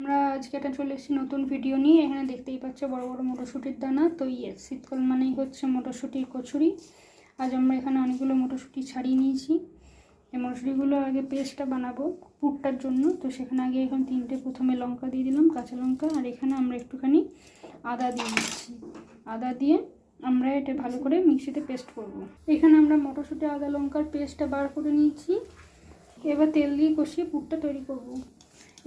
আমরা আজকে এটা চলে এসেছি নতুন ভিডিও নিয়ে। এখানে দেখতেই পাচ্ছ বড় বড় মটরশুঁটির দানা। তো ইয়ে শীতকাল মানেই হচ্ছে মটরশুঁটির কচুরি। আজ আমরা এখানে অনেকগুলো মটরশুঁটি ছাড়িয়ে নিয়েছি। এই মটরশুঁটিগুলো আগে পেস্টটা বানাবো পুরটার জন্য। তো সেখানে আগে এখন তিনটে, প্রথমে লঙ্কা দিয়ে দিলাম, কাঁচা লঙ্কা। আর এখানে আমরা একটুখানি আদা দিয়ে দিচ্ছি। আদা দিয়ে আমরা এটা ভালো করে মিক্সিতে পেস্ট করব। এখানে আমরা মটরশুঁটি, আদা, লঙ্কার পেস্টটা বার করে নিয়েছি। এবার তেল দিয়ে কষিয়ে পুরটা তৈরি করব।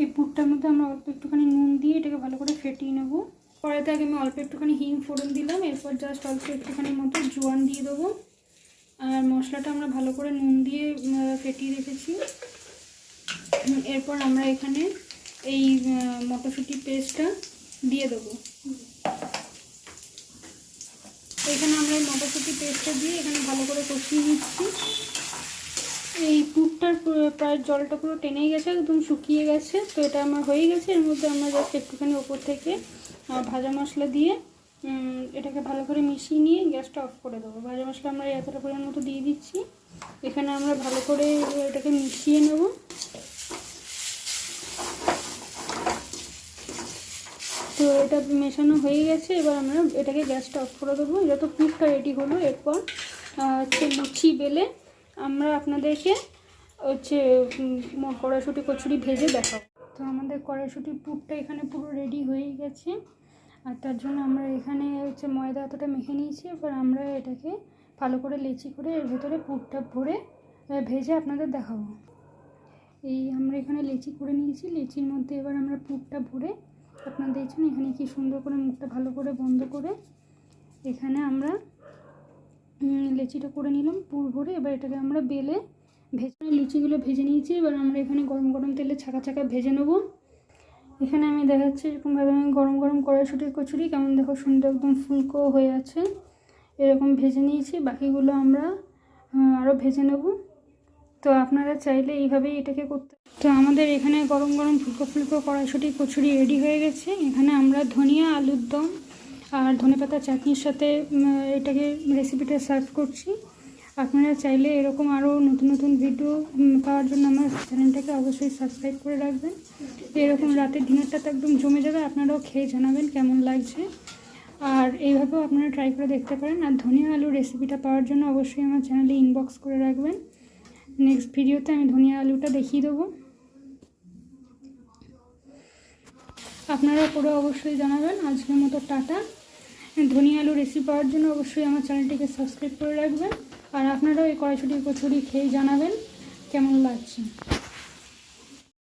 এই পুরটার মধ্যে আমরা অল্প একটুখানি নুন দিয়ে এটাকে ভালো করে ফেটিয়ে নেব। কড়াইতে আগে আমি অল্প একটুখানি হিং ফোড়ন দিলাম, এরপর জাস্ট অল্প একটুখানি মতো জোয়ান দিয়ে দেবো। আর মশলাটা আমরা ভালো করে নুন দিয়ে ফেটিয়ে রেখেছি। এরপর আমরা এখানে এই মটরশুঁটি পেস্টটা দিয়ে দেবো। এখানে আমরা এই মটরশুঁটি পেস্টটা দিয়ে এখানে ভালো করে কষিয়ে নিচ্ছি। এই প্রায় জলটা পুরো টেনেই গেছে, একদম শুকিয়ে গেছে। তো এটা আমার হয়ে গেছে। এর মধ্যে আমরা জাস্ট একটুখানি ওপর থেকে ভাজা মশলা দিয়ে এটাকে ভালো করে মিশিয়ে নিয়ে গ্যাসটা অফ করে দেবো। ভাজা মশলা আমরা এতটা পরিমাণ মতো দিয়ে দিচ্ছি। এখানে আমরা ভালো করে এটাকে মিশিয়ে নেব। তো এটা মেশানো হয়ে গেছে। এবার আমরা এটাকে গ্যাসটা অফ করে দেবো। এটা তো পুরটা রেডি হলো, এরপর হচ্ছে লুচি বেলে আমরা আপনাদেরকে হচ্ছে কড়াইশুঁটি, কচুরি ভেজে দেখাবো। তো আমাদের কড়াইশুঁটির পুরটা এখানে পুরো রেডি হয়ে গেছে। আর তার জন্য আমরা এখানে হচ্ছে ময়দা এতটা মেখে নিয়েছি, এবার আমরা এটাকে ভালো করে লেচি করে এর ভেতরে পুরটা ভরে ভেজে আপনাদের দেখাবো। এই আমরা এখানে লেচি করে নিয়েছি, লেচির মধ্যে এবার আমরা পুরটা ভরে আপনারা দেখছেন এখানে কি সুন্দর করে মুখটা ভালো করে বন্ধ করে এখানে আমরা লেচিটা করে নিলাম, পুর ভরে এবার এটাকে আমরা বেলে ভেজে লুচিগুলো ভেজে নিয়েছি, এবার আমরা এখানে গরম গরম তেলে ছাকা ছাকা ভেজে নেব। এখানে আমি দেখাচ্ছি এরকমভাবে আমি গরম গরম কড়াইশুটির কচুরি, কেমন দেখো সুন্দর একদম ফুলকো হয়ে আছে। এরকম ভেজে নিয়েছি, বাকিগুলো আমরা আরও ভেজে নেব। তো আপনারা চাইলে এইভাবেই এটাকে করতে তো আমাদের এখানে গরম গরম ফুলকো ফুলকো কড়াইশুটি কচুরি রেডি হয়ে গেছে। এখানে আমরা ধনিয়া, আলুর দম আর ধনেপাতা চাটনির সাথে এটাকে রেসিপিটা সার্ভ করছি। আপনারা চাইলে এরকম আরও নতুন নতুন ভিডিও পাওয়ার জন্য আমার চ্যানেলটাকে অবশ্যই সাবস্ক্রাইব করে রাখবেন। এরকম রাতের ডিনারটা তো একদম জমে যাবে, আপনারাও খেয়ে জানাবেন কেমন লাগছে। আর এইভাবেও আপনারা ট্রাই করে দেখতে পারেন। আর ধনিয়া আলু রেসিপিটা পাওয়ার জন্য অবশ্যই আমার চ্যানেলে ইনবক্স করে রাখবেন। নেক্সট ভিডিওতে আমি ধনিয়া আলুটা দেখিয়ে দেবো। আপনারা করে অবশ্যই জানাবেন। আজকের মতো টাটা। ধনিয়া আলু রেসিপি পাওয়ার জন্য অবশ্যই আমার চ্যানেলটিকে সাবস্ক্রাইব করে রাখবেন। আর আপনারাও এই কড়াইশুটি কচুরি খেয়ে জানাবেন। কেমন লাগছে?